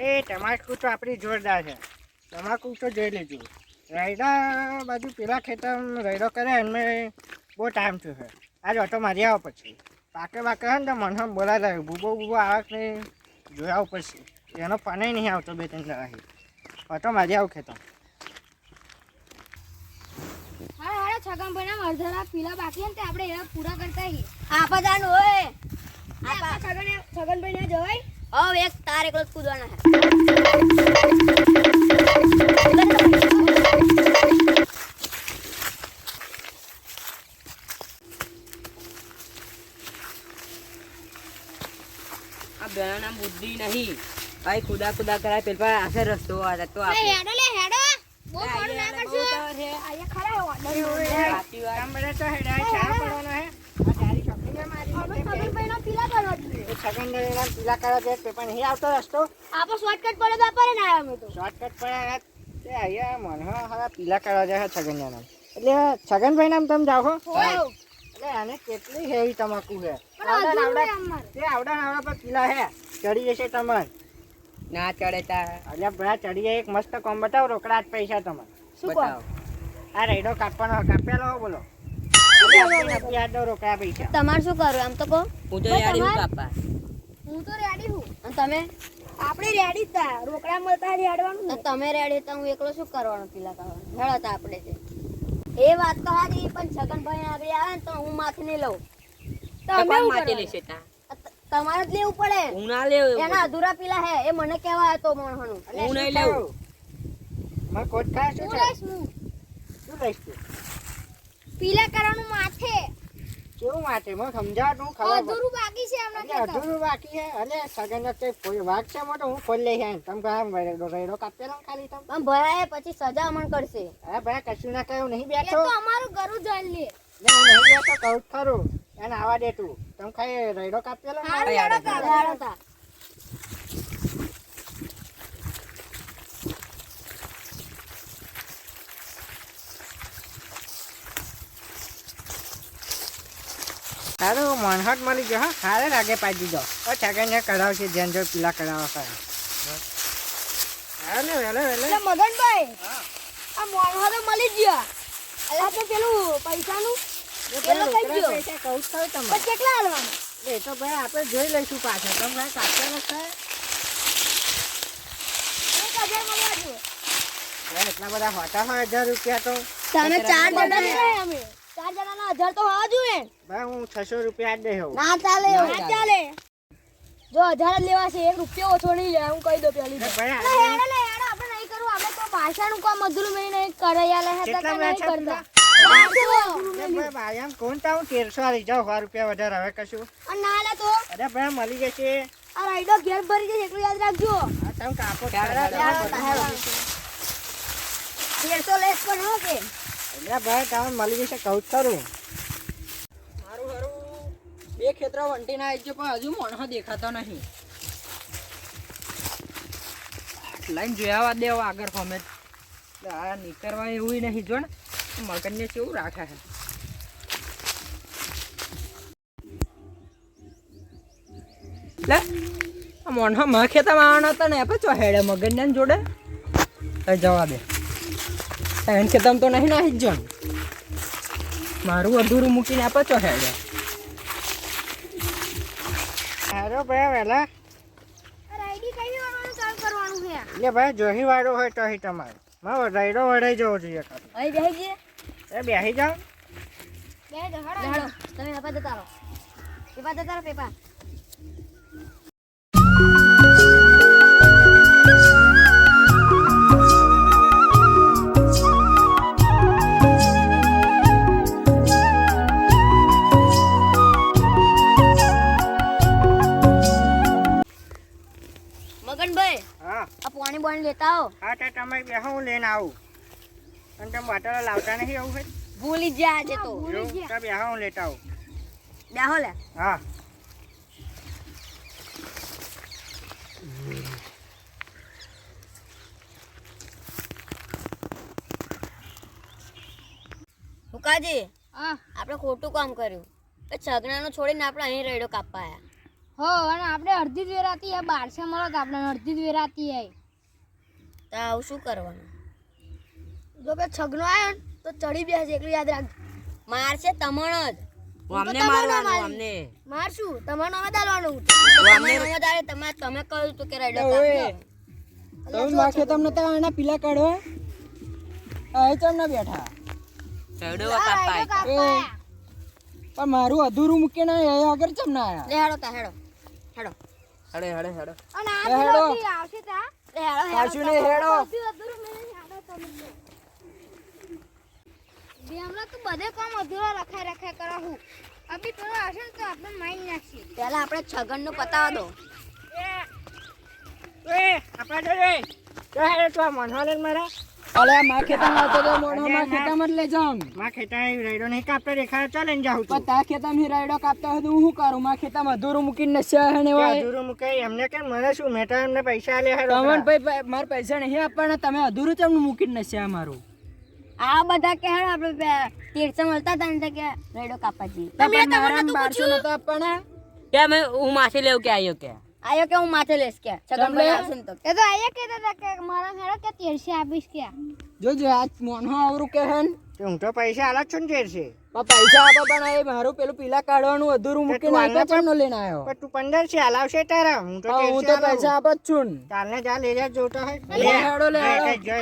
એ તમાકુ તો આપણી જોરદાર છે. તમાકુ તો જોઈ લેજો. રાયડા બાજુ પેલા ખેતર રાયડો કરે એમને બહુ ટાઈમ થયો છે. આજ ઓટો મારી આવો પછી. પાકે પાકે હોય ને તો મને બોલાવી લાવ્યું ભૂબો ભૂબો આવે જોયા પડશે એનો પાને નહીં આવતો બે ત્રણ દવાથી ઓટો મારી આવું ખેતર. હા છગનભાઈ ના અડધા પીલા બાકી ને તે આપણે એવા પૂરા કરતા આપણે ઓય આપા છગન છગનભાઈને જવાય. હવે એક તાર એકલો જ કૂદવાના છે આ બેના બુદ્ધિ નહીં ભાઈ ખુદા ખુદા કરાય પેલા આખે રસ્તો આ તો લે આપણે હેડો લે હેડો બહુ આ મોડું ના અહીંયા કરશો બહુ તાવર છે. અહીંયા ખરા ઓર્ડર સાચી વાત. કામ બધા તો હેડા ચા પડવાનો હે આ તારી છોકરીને મારી આપણે છગનભાઈ ના પીલા કરવા જોઈએ એ છગનભાઈના પીલા પણ એ આવતો રસ્તો. આપો શોર્ટકટ પડે બાપારે ના આવે તો. શોર્ટકટ પડે તે અહીંયા મને હવે પીલા કરવા જાય છે છગનના નામ એટલે છગનભાઈ નામ તમે જાઓ એટલે આને કેટલી હેવી તમાકુ છે. આવડા આવડા હે તે આવડા આવડા પર પીલા હે ચડી જશે તમને ના ચડે તા. એટલે બધા ચડી જાય એક મસ્ત કોમ. બતાવો રોકડા પૈસા તમારે. શું બતાવો. આ રેડો કાપવાનો કાપેલો હો બોલો. તમારે શું કરવું? એમ તો કહો. હું તો રેડી હું કાપા હું તો રેડી હું. તમે? આપણે રેડી જ તા. રોકડા મળતા રેડવાનું ને. તમે રેડી તો હું એકલો શું કરવાનું પીલા કરવાનું? તો આપણે છે એ વાત તો હાજી પણ છગનભાઈ આગળ આવે ને તો હું માથે નહીં લઉં. તમે તો કરવાનું? લેશે તા. તમારે જ લેવું પડે. હું ના લેવું એના અધૂરા પીલા હે. એ મને કહેવાય તો એટલે હું નહીં લેવું. મારે કોટ ખાય શું છે? લઈશ હું. શું લઈશ તું? પીલા કરવાનું માથે. કેવું માટે મને સમજાવ તું ખબર અધૂરું બાકી છે હમણાં કહેતા. અધૂરું બાકી છે. અલે સગન તે કોઈ વાઘ છે? મોટો હું ફોન લઈ આવીને તમે કહા રેડો રેડો કાપેલો ખાલી તમ. પણ ભરાય પછી સજા અમણ કરશે. અરે ભાઈ કશું ના કહ્યું નહીં એ બેઠો. તો અમારું ઘરું જાણી લે. ને હું નહીં બેઠો કહું ખરું. એને આવા દે તું તમે ખાઈ રેડો કાપેલો ને? રેડો યાર, તારે. તા. મનહટ મળી ગયો હા? સારે લાગે પાડી દીધો. ઓ છગન ને કરાવશે જેન જો પીલા કરાવવા કરે. Hello hello hello. મગનભાઈ આ મોણો મળી ગયા. અલા તો પેલું પૈસાનું પેલો કઈ ગયો. પૈસા કહું ખરું તમને પણ કેટલા હાલવાના એ તો ભાઈ આપણે જોઈ લઈશું પાછળ તમે ભાઈ કાપેલો છે એક હજાર મળવા જો એટલા બધા હોતા હોય હજાર રૂપિયા તો. તમે ચાર જણા છે અમે. ચાર જણાના હજાર તો હોવા જોઈએ. ભાઈ હું છસો રૂપિયા જ દે ના ચાલે ના ચાલે. જો હજાર જ લેવા છે એક રૂપિયો ઓછો નહીં જાય હું કહી દઉં પેલી લે આપણે હેડો લે હેડો આપણે નહીં કરવું આપણે તો ભાષાનું કામ મજૂરી મેં નહીં કરે યાર હે તો કેટલા નહીં કરતા. આમ કોણ તાવ તેરસો આવી જાઓ સો રૂપિયા વધારે હવે કશું? અને ના લે તો. અરે ભાઈ મળી જશે. આ રાઈડો ઘેર ભરી જશે એટલું યાદ રાખજો. તમે કાપો. તેરસો લેસ પણ હો કે. એટલે ભાઈ તમે મળી જશે કહું ખરું. મારું હારું, બે ખેતરો વંટી ના આવી પણ હજુ મોણો દેખાતો નહીં. લાઈન જોયા દેવો આગળ ફોમે આ નીકળવા એવું નહીં, જો ને. મગનને કેવું રાખે છે. લે, આ મોણો માં ખેતરમાં માણ હતા ને પછી હેડે મગનને જોડે. જવા દે. એને તમે તો નહીં નાહી જ જો મારું અધૂરું મૂકીને આપો છો હેડે. હારો ભાઈ વહેલા એટલે ભાઈ જોહી વાળો હોય તો તમારે. માં રાયડો વડાઈ જવો જોઈએ કાં જઈએ. એ બેસી જાઓ. બે દહાડો હેડો. તમે પેપા જતા રહો. પેપા જતા રહો પેપા પાણી લેતા આવો. હા તો તમે બે હું લઈને આવું. અને તમે બોટલ લાવતા નહીં આવું હોય? ભૂલી ગયા આજે તો. બેહો હું લેતા આવું. બેહો લે. હા. હુકાજી આપણે ખોટું કામ કર્યું. એ છગણાનો છોડીને આપણે અહીં રેડો કાપવા આયા. હો અને આપણે અડધી જ વેરાતી હે બારસે મળો તો આપણે અડધી જ વેરાતી હે તો આવું શું કરવાનું? જો કે છગનો આવ્યો ને તો ચડી બેસે એટલું યાદ રાખ. મારશે તમણ જ. અમને મારવાનું અમને મારશું. તમારે નામે દાલવાનું. તમે નમદારે તમે તમે કહ્યું તો કે રેડો તમે માખે તમને તો આના પીલા કાઢો આય ચમ ના બેઠા. કાપા પણ મારું અધૂરું મૂકીને એ આગળ ચમ ના આયા. લે હેડો તા હેડો હેડો. હેડે હેડે હેડો. અને આ હેડો આવશે તા. હેડો નહીં હેડો બધું અધૂરું મેળે યાદ તમે બે હમણાં તો બધે કામ અધૂરા રખાય રખાય કરાવું અભી પેલો આશન તો આપણે માઈ નાખીએ. પહેલા આપણે છગનનું પતાવા દો. એ આપણે જો એ તો હેડે તો આ મારા. અલે માં ખેતમમાં તો મોઢો માં ખેતમમાં લઈ જાઉં. માં ખેતા રાયડો નહીં કાપતો દેખાય ચાલે ને જાઉં પણ તા ખેતમમાં રાયડો કાપતા હોય તો હું શું કરું? માં ખેતરમાં ધૂરું મૂકીને નસ્યા ને કે વાય. ધૂરું મૂકે એમને કે મને શું? મેટા એમને પૈસા આલે હે રમણ ભાઈ માર પૈસા નહીં આપવાના તમે અધૂરું ચમ મૂકીને નસ્યા મારું? આ બધા કે હેડ આપણે તીર્થ મળતા હતા ને કે રાયડો કાપવા જઈએ. તમે મારા બારસો નતો આપવાના. મેં હું માસી લેવું કે આવ્યો કે? આયો કે હું માથે લઈશ કે છગન ભાઈ આવશે ને તો એ તો આયો કે દાદા કે મારા હેડો કે તેરસે આપીશ કે જોજો આ મોનો આવરું કે હન હું તો પૈસા આલા છું ને જેર પૈસા આપો પણ એ મારું પેલું પીલા કાઢવાનું અધૂરું મૂકીને તું આપ્યા નો લઈને આવ્યો પણ તું પંદર છે હલાવશે તારા હું તો હું તો પૈસા. આપો જ છું ને. ચાલને જા લે જા જોતો હે લે હેડો લે હેડો જો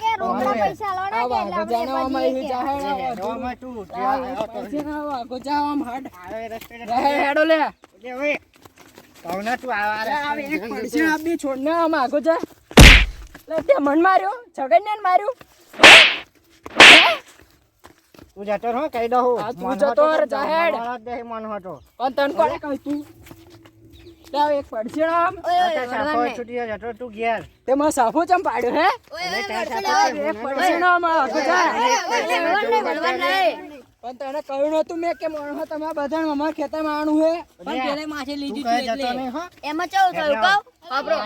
કે રોકડા પૈસા આ કે એટલે જાનો અમે જાહે લે, અધૂરું. તું આ ત્યાં આવ્યો તો. પૈસા વાઘો જાવામાં હાડ. આવે રસ્તે રસ્તે. હેડો લે લે ઓય. કહું ને તું આવા એક પડશે. આ બી છોડને આમ આગો જા. લે મન માર્યો. છગન માર્યું. તું જતો રહો કહી દઉં હા, તું મન જતો હતો રહે, તો હેડ. મનવાળો જ મન હતો. પણ તને કોણે કહ્યું તું? લે એક પડશે આમ. ઓય તો ઓય સાફો છૂટી જતો તું ઘેર. તે માં સાફો ચમ પાડ્યો હે? એક પડશે આમ આગો જા. પણ તને કહ્યું નતું મેં કે મોણો તમે બધા અમારા ખેતરમાં આણું હે પણ પેલે તું લીધી કહે એટલે. એમાં ચેવું થયું? કહો? વાપરો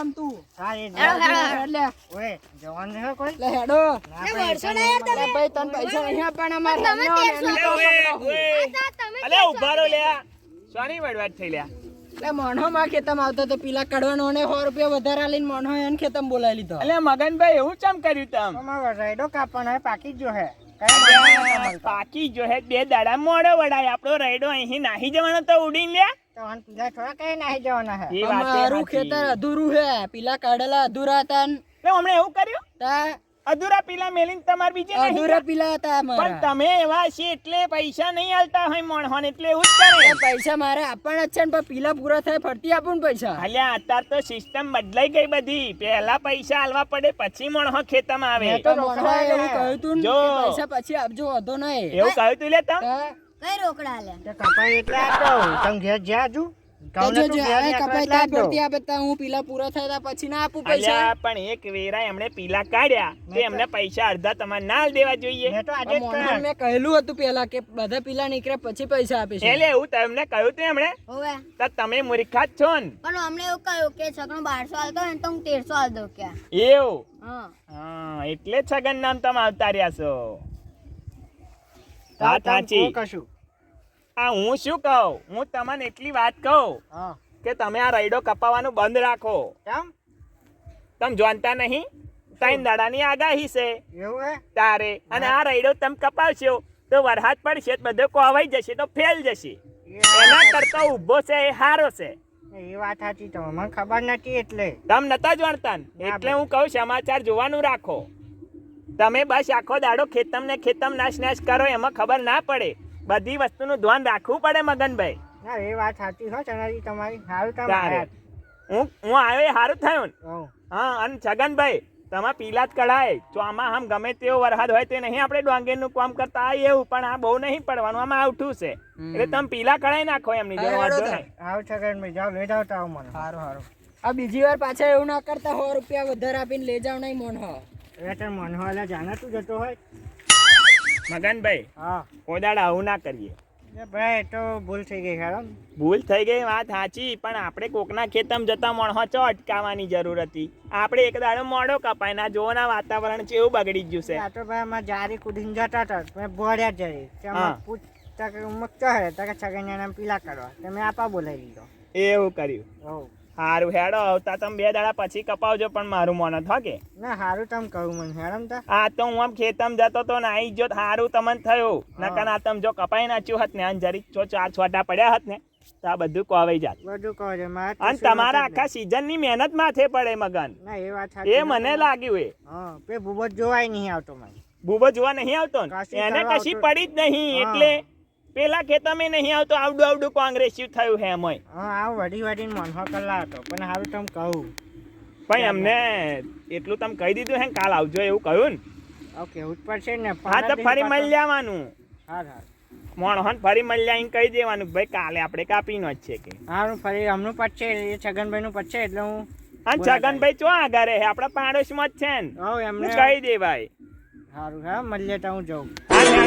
આમ તું? હા એ હેડો, હેડો. એટલે. ઓય જવાન નહીં કોઈ? લે હેડો. ના યાર તમે? ભાઈ તને પૈસા નહીં આપવાના મારે તમે તેરસો અલે ઊભા રહો લ્યા. સોની વડવાટ થઈ લ્યા? એટલે મોણો માં ખેતમ આવતો તો પીલા કાઢવાનો ને સો રૂપિયા વધારે લઈને મોણો એને ખેતમ બોલાવી લીધો. એટલે મગનભાઈ એવું ચમ કર્યું તમ? અમારો રાયડો કાપવાનો હે પાકી જ જો હે? પાકી જો હે બે દાડા મોડો વડાય. આપણો રાયડો અહીં નાહી જવાનો તો ઉડીને લે તમારે પીલા થોડા કઈ નાહી જવાના હે? એ વાત ખેતર અધૂરું હે. પીલા કાઢેલા અધૂરા હતા ને. હમણે એવું કર્યું? તા અધૂરા પીલા મેલીન તમાર બીજે નહીં અધૂરા પીલા હતા પણ તમે એવા છે એટલે પૈસા નહીં આલતા હોય મણહોન એટલે એવું જ કરે. પૈસા મારે આપવાના જ છે ને પણ પીલા પૂરા થાય ફરતી આપું પૈસા. અલ્યા અત્યાર તો સિસ્ટમ બદલાઈ ગઈ બધી. પહેલા પૈસા આલવા પડે પછી મણહો ખેતમાં આવે. તો મણહો એવું કહ્યું તું જો. પૈસા પછી આપજો વધો નહીં. એવું કહ્યું તું લે તમ? કઈ રોકડા લે તે કપાઈ એટલે તમે ઘેર જ્યાં હજુ પણ એક વેરા એમણે પીલા કાઢ્યા તે એમને પૈસા અડધા તમારે ના દેવા જોઈએ. મેં તો આજે જ મોહનભાઈ કહ્યું. મેં કહેલું હતું પેલા કે બધા પીલા નીકળે પછી પૈસા આપીશું એટલે એવું તમને કહ્યું તું એમણે? તમે મૂર્ખા જ છો ને. પણ અમને એવું કહ્યું કે છકડો બારસો આલતો ને તો હું તેરસો આલ દઉં કે એવું? હા. એટલે જ છગન નામ તમે આવતા રહ્યા છો વાત સાચી. કશું આ હું શું કહું? હું તમને એટલી વાત કહું કે તમે આ રાઈડો કપાવવાનું બંધ રાખો. કેમ? તમે જાણતા નહીં? ત્રણ દાડાની આગાહી છે. એવું હે? તારે. અને આ રાઈડો તમે કપાવશો તો વરસાદ પડશે બધો કોવાઈ જશે તો ફેલ જશે. એના કરતા ઊભો છે એ હારો છે. એ વાત સાચી તો મને ખબર નથી એટલે. તમે નતા જાણતા એટલે હું કહું સમાચાર જોવાનું રાખો. તમે બસ આખો દાડો ખેતમ ને ખેતમ નાશ નાશ કરો એમાં ખબર ના પડે. બધી વસ્તુનું ધ્યાન રાખવું પડે મગનભાઈ. ના એ વાત સાચી હો ચણાજી તમારી. સારું. તમે હું હું આવ્યો એ સારું થયું. હા. અને છગનભાઈ તમે પીલા જ કઢાય. તો આમાં આમ ગમે તેવો વરસાદ હોય તે નહીં આપણે ડોંગેરનું કામ કરતા આવીએ એવું પણ આ બહુ નહીં પડવાનું આમાં આવઠું છે. એટલે તમે પીલા કઢાઈ નાખો એમની જોડે વાંધો નહીં. આવ છગન જાવ જાઓ લઈ જાઓ તો આવો મને. સારું સારું આ બીજી વાર પાછા એવું ના કરતા સો રૂપિયા વધારે આપીને લઈ જાવ નહીં મોન હો. એ તો એટલે જાણે તું જતો હોય. મગનભાઈ હા. કોદાળ આવું ના કરીએ. ભાઈ તો ભૂલ થઈ ગઈ ખરાબ ભૂલ થઈ ગઈ વાત સાચી પણ આપણે કોકના ખેતમ જતા મોણો ચો અટકાવવાની જરૂર હતી. આપણે એક દાડો મોડો કપાય ના જોવાના વાતાવરણ છે એવું બગડી ગયું છે આ તો ભાઈ અમે જારી કુદીને જતા હતા. મેં ભોળ્યા જરી. હા. ત્યાં કે ઉમક ચો હે? ત્યાં કે પીલા કરવા. તમે આપા બોલાવી લીધો. એવું કર્યું. હો હારું હેડો આવતા તમે બે દાડા પછી કપાવજો પણ મારું મોન કે? ના હારું તમે કહું મને હેડમ તા. આ તો હું આમ ખેતમ જતો તો ને આઈ જો હારું તમને થયું. નકર આ તમે જો કપાઈ નાચ્યું હત ને અને જરી જો ચાર છોટા પડ્યા હત ને તો આ બધું કોવાઈ જાત. બધું કહો છો અને તમારા આખા સીઝનની મહેનત માથે પડે મગન. ના એ વાત એ મને લાગ્યું એ. હા પે ભૂબત જોવાય નહીં આવતો મને. ભૂબત જોવા નહીં આવતો એને કશી પડી જ નહીં એટલે પેલા ખેતમે નહીં આવતો આવડું આવડું કોંગ્રેસિવ થયું હે એમય. હા આ વડી વડીને મનહો કલા હતો પણ હારું તમે કહું. પણ એમને એટલું તમે કહી દીધું હે કાલ આવજો એવું કહ્યું ને. ઓકે જ પડશે ને હા તો ફરી મળી લેવાનું હા હા મોણહન ફરી મળી આવીને કહી દેવાનું ભાઈ કાલે આપણે કાપીનો જ છે કે. હારું ફરી હમનું છે એ છગનભાઈનું છે એટલે હું અને છગનભાઈ ચો આગળ હે આપણા પાડોશમાં જ છે ને. હા હું એમને કહી દે ભાઈ સારું હા મળીએ તો હું જાઉં. હા, તમે.